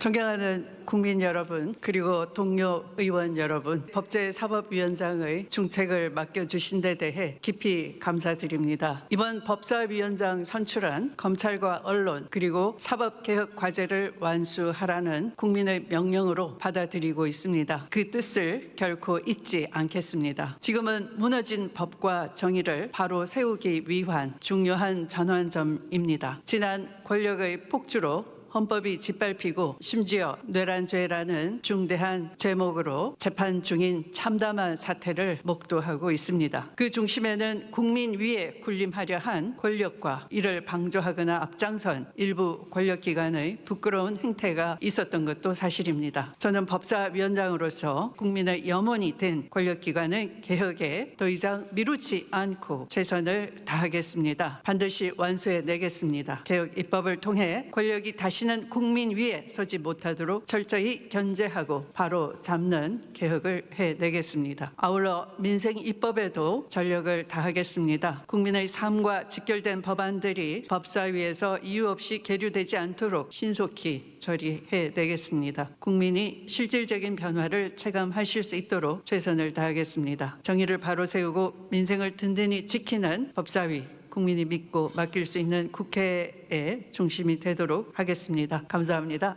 존경하는 국민 여러분 그리고 동료 의원 여러분 법제사법위원장의 중책을 맡겨주신 데 대해 깊이 감사드립니다. 이번 법사위원장 선출안 검찰과 언론 그리고 사법개혁 과제를 완수하라는 국민의 명령으로 받아들이고 있습니다. 그 뜻을 결코 잊지 않겠습니다. 지금은 무너진 법과 정의를 바로 세우기 위한 중요한 전환점입니다. 지난 권력의 폭주로 헌법이 짓밟히고 심지어 뇌란죄라는 중대한 제목으로 재판 중인 참담한 사태를 목도하고 있습니다. 그 중심에는 국민 위에 군림하려 한 권력과 이를 방조하거나 앞장선 일부 권력기관의 부끄러운 행태가 있었던 것도 사실입니다. 저는 법사위원장으로서 국민의 염원이 된 권력기관의 개혁에 더 이상 미루지 않고 최선을 다하겠습니다. 반드시 완수해 내겠습니다. 개혁 입법을 통해 권력이 다시는 국민 위에 서지 못하도록 철저히 견제하고 바로 잡는 개혁을 해내겠습니다. 아울러 민생 입법에도 전력을 다하겠습니다. 국민의 삶과 직결된 법안들이 법사위에서 이유 없이 계류되지 않도록 신속히 처리해 내겠습니다. 국민이 실질적인 변화를 체감하실 수 있도록 최선을 다하겠습니다. 정의를 바로 세우고 민생을 든든히 지키는 법사위 국민이 믿고 맡길 수 있는 국회의 중심이 되도록 하겠습니다. 감사합니다.